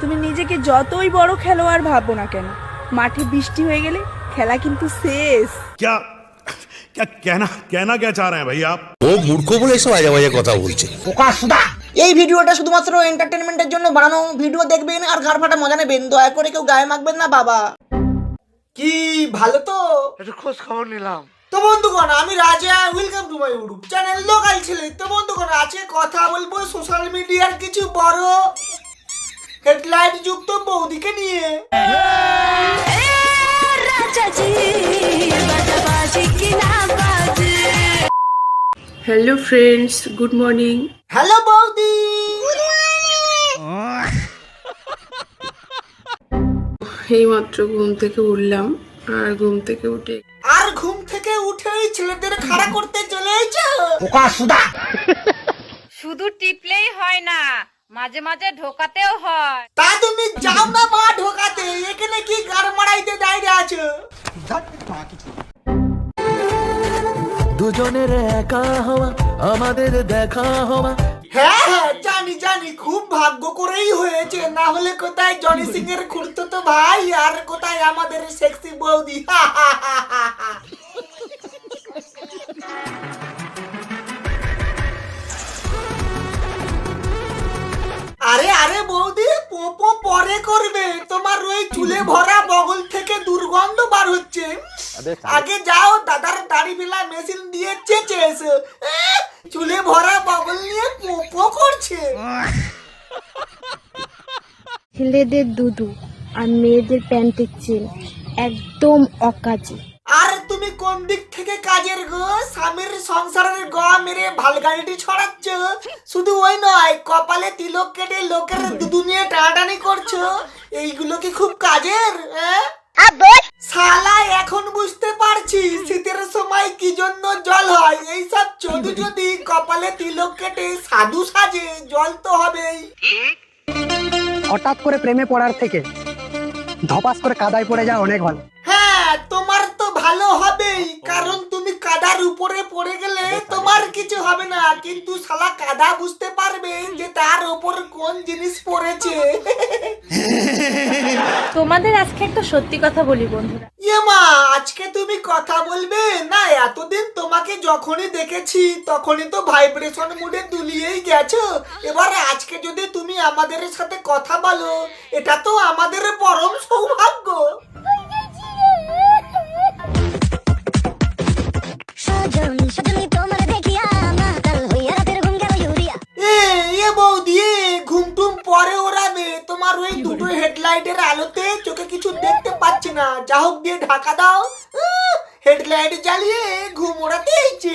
তুমি নিজেকে যতই বড় খেলোয়াড় ভাবো না কেন মাঠে বৃষ্টি হয়ে গেলে খেলা কিন্তু শেষ। ক্যা ক্যা কেনা কেনা কে চাহ রহে ভাই আপ? ও মূর্খ বলে এসব আজে বাজে কথা বলছে। পোকা সুদা এই ভিডিওটা শুধুমাত্র এন্টারটেনমেন্টের জন্য বানানো। ভিডিও দেখবেন আর ঘর মজা নেবেন। দয়া করে কেউ গায়ে মাখবেন না বাবা। কি ভালো তো? একটু খোঁজ খবর নিলাম। তো বন্ধুগণ আমি Raja welcome to my YouTube channel local ছেলে। তো বন্ধুগণ আজকে কথা বলব সোশ্যাল মিডিয়ার কিছু বড় হেডলাইট যুক্ত বৌদিকে নিয়ে। Hello friends good morning hello বৌদি। এইমাত্র ঘুম থেকে উঠলাম আর ঘুম থেকে উঠে আর ঘুম থেকে উঠেই ছেলেদের খাড়া করতে চলে এসেছ শুধু টিপলেই হয় না মাঝে মাঝে ঢোকাতেও হয়। তা তুমি যাও না মা ঢোকাতে এখানে কি গার মারাইতে দাঁড়িয়ে আছো? দুজনের একা হওয়া আমাদের দেখা হওয়া। হ্যাঁ হ্যাঁ জানি জানি খুব ভাগ্য করেই হয়েছে। না হলে কোথায় জনি সিং এর খুঁড়তো তো ভাই আর কোথায় আমাদের সেক্সি বৌদি? হা হা হা হা। চুলে ভরা বগল থেকে দুর্গন্ধ বার হচ্ছে। আগে যাও দাদার দাড়ি বেলা মেশিন দিয়ে চেঁচে এসো। চুলে ভরা বগল নিয়ে পোপো করছে। ছেলেদের দুদু আর মেয়েদের প্যান্টের চেন একদম অকাজে। কোন দিক থেকে কাজের গো? স্বামীর সংসারের গ মেরে ভালগাড়িটি ছড়াচ্ছ? শুধু ওই নয় কপালে তিলক কেটে লোকের দুদু নিয়ে টানাটানি করছ। এইগুলো কি খুব কাজের হ্যাঁ? শালা এখন বুঝতে পারছি শীতের সময় কি জন্য জল হয়। এইসব চোদু যদি কপালে তিলক কেটে সাধু সাজে জল তো হবেই। হঠাৎ করে প্রেমে পড়ার থেকে ধপাস করে কাদায় পড়ে যাওয়া অনেক ভালো হ্যাঁ তোমার তো ভালো হবেই কারণ তুমি কাদার উপরে পড়ে গেলে তোমার কিছু হবে না কিন্তু শালা কাদা বুঝতে পারবে যে তার উপর কোন জিনিস পড়েছে। তোমাদের আজকে একটা সত্যি কথা বলি বন্ধুরা। ইয়ে মা আজকে তুমি কথা বলবে? না এতদিন তোমাকে যখনই দেখেছি তখনই তো ভাইব্রেশন মুডে দুলিয়েই গেছো। এবার আজকে যদি তুমি আমাদের সাথে কথা বলো এটা তো আমাদের পরম সৌভাগ্য। এ তোমার ওই দুটো হেডলাইটের আলোতে চোখে কিছু দেখতে পাচ্ছি না। যা হোক দিয়ে ঢাকা দাও। হেডলাইট জ্বালিয়ে ঘুম ওড়াতে এইছে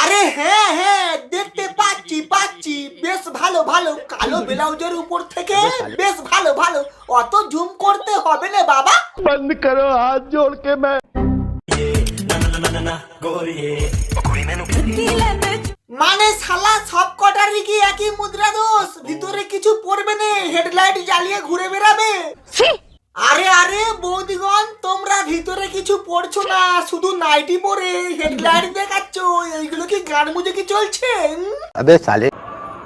আরে হ্যাঁ হ্যাঁ দেখতে পাচ্ছি পাচ্ছি। বেশ ভালো ভালো। কালো ব্লাউজের উপর থেকে বেশ ভালো। ভালো অত জুম করতে হবে না বাবা। বন্ধ করো হাত জোড় কে मैं মানে শালা সব কটারই কি একই মুদ্রা দোষ। ভিতরে কিছু পড়বে না হেডলাইট জ্বালিয়ে ঘুরে বেড়াবে। আরে আরে বৌদিগণ তোমরা ভিতরে কিছু পড়ছো না শুধু নাইটি পরে হেডলাইট দেখাচ্ছ এইগুলো কি গান মুজে কি চলছে হুম?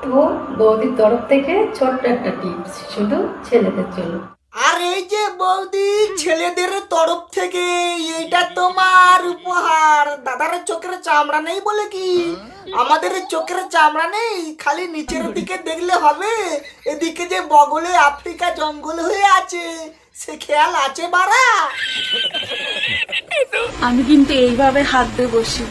তো বৌদির তরফ থেকে ছোট্ট একটা টিপস শুধু ছেলেদের জন্য। এই যে বৌদি ছেলেদের তরফ থেকে এইটা তোমার উপহার। দাদার চোখের চামড়া নেই বলে কি? আমাদের চোখের চামড়া নেই খালি নিচের দিকে দেখলে হবে। এদিকে যে বগলে আফ্রিকা জঙ্গল হয়ে আছে সে খেয়াল আছে বাড়া? আমি কিন্তু এইভাবে হাত দিয়ে বসি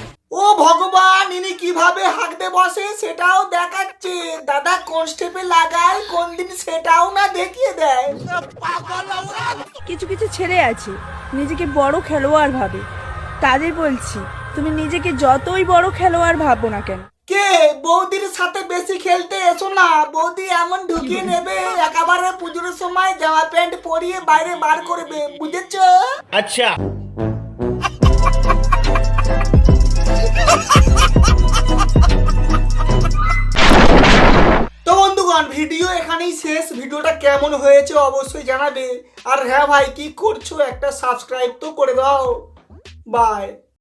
ভগবান ইনি কীভাবে হাঁকতে বসে সেটাও দেখাচ্ছে। দাদা কোন স্টেপে লাগায় কোন দিন সেটাও না দেখিয়ে দেয়। কিছু কিছু ছেলে আছে নিজেকে বড় খেলোয়াড় ভাবে। তাদের বলছি তুমি নিজেকে যতই বড় খেলোয়াড় ভাবো না কেন। কে? বৌদির সাথে বেশি খেলতে এসো না। বৌদি এমন ঢুকিয়ে নেবে একেবারে পুজোর সময় জামা প্যান্ট পরিয়ে বাইরে বার করবে বুঝেছ? আচ্ছা। তো বন্ধুগণ, ভিডিও এখানেই শেষ। ভিডিওটা কেমন হয়েছে অবশ্যই জানাবে। আর হ্যাঁ ভাই, কি করছ? একটা সাবস্ক্রাইব তো করে দাও। বাই